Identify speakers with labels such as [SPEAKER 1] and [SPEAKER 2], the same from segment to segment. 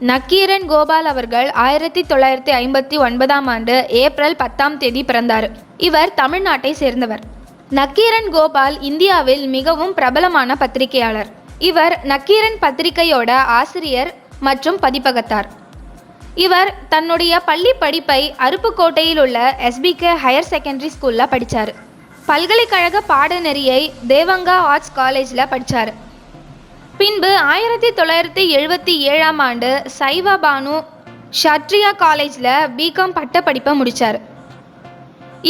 [SPEAKER 1] நக்கீரன் கோபால் அவர்கள் ஆயிரத்தி தொள்ளாயிரத்தி ஐம்பத்தி ஒன்பதாம் ஆண்டு ஏப்ரல் பத்தாம் தேதி பிறந்தார். இவர் தமிழ்நாட்டை சேர்ந்தவர். நக்கீரன் கோபால் இந்தியாவில் மிகவும் பிரபலமான பத்திரிகையாளர். இவர் நக்கீரன் பத்திரிகையோட ஆசிரியர் மற்றும் பதிப்பகத்தார். இவர் தன்னுடைய பள்ளி படிப்பை அருப்புக்கோட்டையில் உள்ள எஸ்பிகே ஹையர் செகண்டரி ஸ்கூலில் படித்தார் பல்கலைக்கழக பாடநெறியை தேவங்கா ஆர்ட்ஸ் காலேஜில் படித்தார் பின்பு ஆயிரத்தி தொள்ளாயிரத்தி எழுபத்தி ஏழாம் ஆண்டு சைவா பானு ஷட்ரியா காலேஜில் பிகாம் பட்டப்படிப்பை முடித்தார்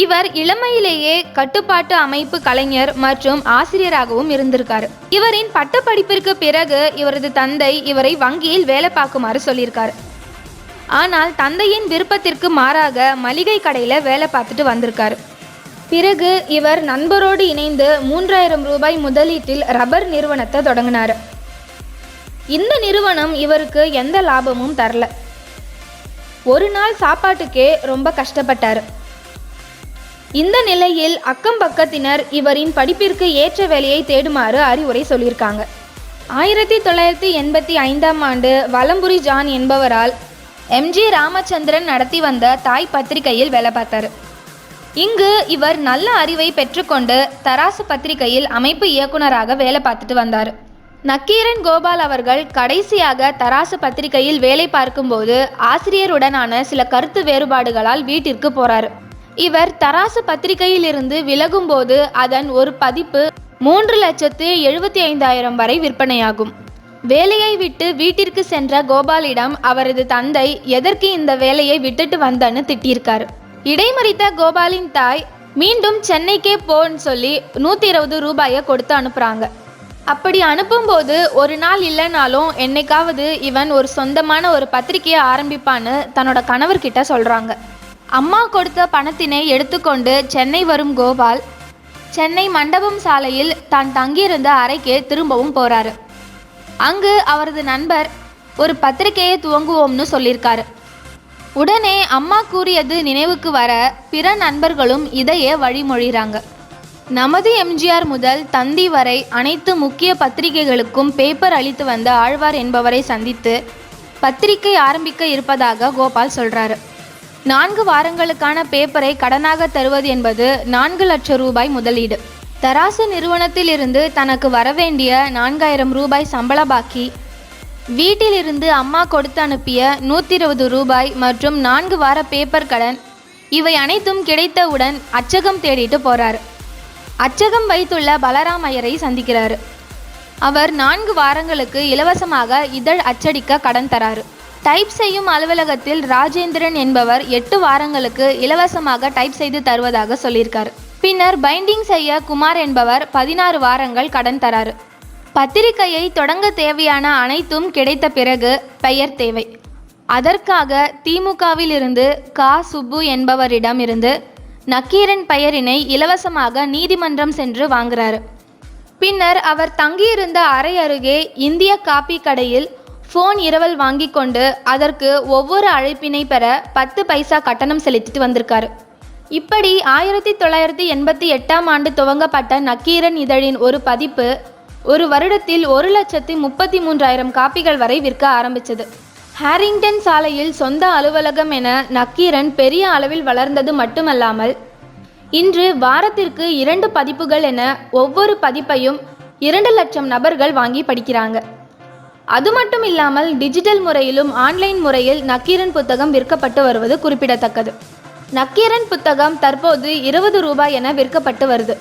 [SPEAKER 1] இவர் இளமையிலேயே கட்டுப்பாட்டு அமைப்பு கலைஞர் மற்றும் ஆசிரியராகவும் இருந்திருக்கார். இவரின் பட்டப்படிப்பிற்கு பிறகு இவரது தந்தை இவரை வங்கியில் வேலை பார்க்குமாறு சொல்லியிருக்கார். ஆனால் தந்தையின் விருப்பத்திற்கு மாறாக மளிகை கடையில் வேலை பார்த்துட்டு வந்திருக்கார். பிறகு இவர் நண்பரோடு இணைந்து மூன்றாயிரம் ரூபாய் முதலீட்டில் ரப்பர் நிறுவனத்தை தொடங்கினார். இந்த நிறுவனம் இவருக்கு எந்த லாபமும் தரல. ஒரு நாள் சாப்பாட்டுக்கே ரொம்ப கஷ்டப்பட்டார். இந்த நிலையில் அக்கம் பக்கத்தினர் இவரின் படிப்பிற்கு ஏற்ற வேலையை தேடுமாறு அறிவுரை சொல்லியிருக்காங்க. ஆயிரத்தி தொள்ளாயிரத்தி எண்பத்தி ஐந்தாம் ஆண்டு வலம்புரி ஜான் என்பவரால் எம்ஜி ராமச்சந்திரன் நடத்தி வந்த தாய் பத்திரிகையில் வேலை பார்த்தார். இங்கு இவர் நல்ல அறிவை பெற்றுக்கொண்டு தராசு பத்திரிகையில் அமைப்பு இயக்குனராக வேலை பார்த்துட்டு வந்தார். நக்கீரன் கோபால் அவர்கள் கடைசியாக தராசு பத்திரிகையில் வேலை பார்க்கும்போது ஆசிரியருடனான சில கருத்து வேறுபாடுகளால் வீட்டிற்கு போறார். இவர் தராசு பத்திரிகையிலிருந்து விலகும்போது அதன் ஒரு பதிப்பு மூன்று லட்சத்து எழுபத்தி ஐந்தாயிரம் வரை விற்பனையாகும். வேலையை விட்டு வீட்டிற்கு சென்ற கோபாலிடம் அவரது தந்தை எதற்கு இந்த வேலையை விட்டுட்டு வந்தன்னு திட்டியிருக்காரு. இடைமறித்த கோபாலின் தாய் மீண்டும் சென்னைக்கே போன்னு சொல்லி நூற்றி இருபது ரூபாயை கொடுத்து அனுப்புகிறாங்க அப்படி அனுப்பும்போது ஒரு நாள் இல்லைனாலும் என்னைக்காவது இவன் ஒரு சொந்தமான ஒரு பத்திரிக்கையை ஆரம்பிப்பான்னு தன்னோட கணவர்கிட்ட சொல்கிறாங்க அம்மா கொடுத்த பணத்தினை எடுத்துக்கொண்டு சென்னை வரும் கோபால் சென்னை மண்டபம் சாலையில் தான் தங்கியிருந்த அறைக்கு திரும்பவும் போறாரு. அங்கு அவரது நண்பர் ஒரு பத்திரிகையை துவங்குவோம்னு சொல்லியிருக்காரு. உடனே அம்மா கூறியது நினைவுக்கு வர பிற நண்பர்களும் இதையே வழிமொழிகிறாங்க நமது எம்ஜிஆர் முதல் தந்தி வரை அனைத்து முக்கிய பத்திரிகைகளுக்கும் பேப்பர் அளித்து வந்த ஆழ்வார் என்பவரை சந்தித்து பத்திரிகை ஆரம்பிக்க இருப்பதாக கோபால் சொல்றாரு. நான்கு வாரங்களுக்கான பேப்பரை கடனாக தருவது என்பது நான்கு லட்சம் ரூபாய் முதலீடு. தராசு நிறுவனத்திலிருந்து தனக்கு வரவேண்டிய நான்காயிரம் ரூபாய் சம்பள பாக்கி வீட்டிலிருந்து அம்மா கொடுத்து அனுப்பிய நூற்றி இருபது ரூபாய் மற்றும் நான்கு வார பேப்பர் கடன் இவை அனைத்தும் கிடைத்தவுடன் அச்சகம் தேடிட்டு போறாரு. அச்சகம் வைத்துள்ள பலராம் ஐயரை சந்திக்கிறாரு. அவர் நான்கு வாரங்களுக்கு இலவசமாக இதழ் அச்சடிக்க கடன் தராரு. டைப் செய்யும் அலுவலகத்தில் ராஜேந்திரன் என்பவர் எட்டு வாரங்களுக்கு இலவசமாக டைப் செய்து தருவதாக சொல்லியிருக்காரு. பின்னர் பைண்டிங் செய்ய குமார் என்பவர் பதினாறு வாரங்கள் கடன் தராரு. பத்திரிகையை தொடங்க தேவையான அனைத்தும் கிடைத்த பிறகு பெயர் தேவை. அதற்காக திமுகவில் இருந்து கா. சுப்பு என்பவரிடம் இருந்து நக்கீரன் பெயரினை இலவசமாக நீதிமன்றம் சென்று வாங்குறாரு. பின்னர் அவர் தங்கியிருந்த அறை அருகே இந்திய காப்பி கடையில் ஃபோன் இரவல் வாங்கி கொண்டு அதற்கு ஒவ்வொரு அழைப்பினை பெற பத்து பைசா கட்டணம் செலுத்திட்டு வந்திருக்காரு. இப்படி ஆயிரத்தி தொள்ளாயிரத்தி எண்பத்தி எட்டாம் ஆண்டு துவங்கப்பட்ட நக்கீரன் இதழின் ஒரு பதிப்பு ஒரு வருடத்தில் ஒரு லட்சத்தி முப்பத்தி மூன்றாயிரம் காப்பிகள் வரை விற்க ஆரம்பித்தது ஹாரிங்டன் சாலையில் சொந்த அலுவலகம் என நக்கீரன் பெரிய அளவில் வளர்ந்தது மட்டுமல்லாமல் இன்று வாரத்திற்கு இரண்டு பதிப்புகள் என ஒவ்வொரு பதிப்பையும் இரண்டு லட்சம் நபர்கள் வாங்கி படிக்கிறாங்க. அது மட்டும் இல்லாமல் டிஜிட்டல் முறையிலும் ஆன்லைன் முறையில் நக்கீரன் புத்தகம் விற்கப்பட்டு வருவது குறிப்பிடத்தக்கது. நக்கீரன் புத்தகம் தற்போது இருபது ரூபாய் என விற்கப்பட்டு வருது.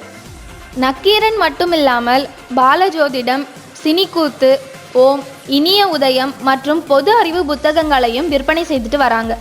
[SPEAKER 1] நக்கீரன் மட்டுமில்லாமல் பாலஜோதிடம் சினிக்கூத்து ஓம் இனிய உதயம் மற்றும் பொது அறிவு புத்தகங்களையும் விற்பனை செய்துட்டு வராங்க.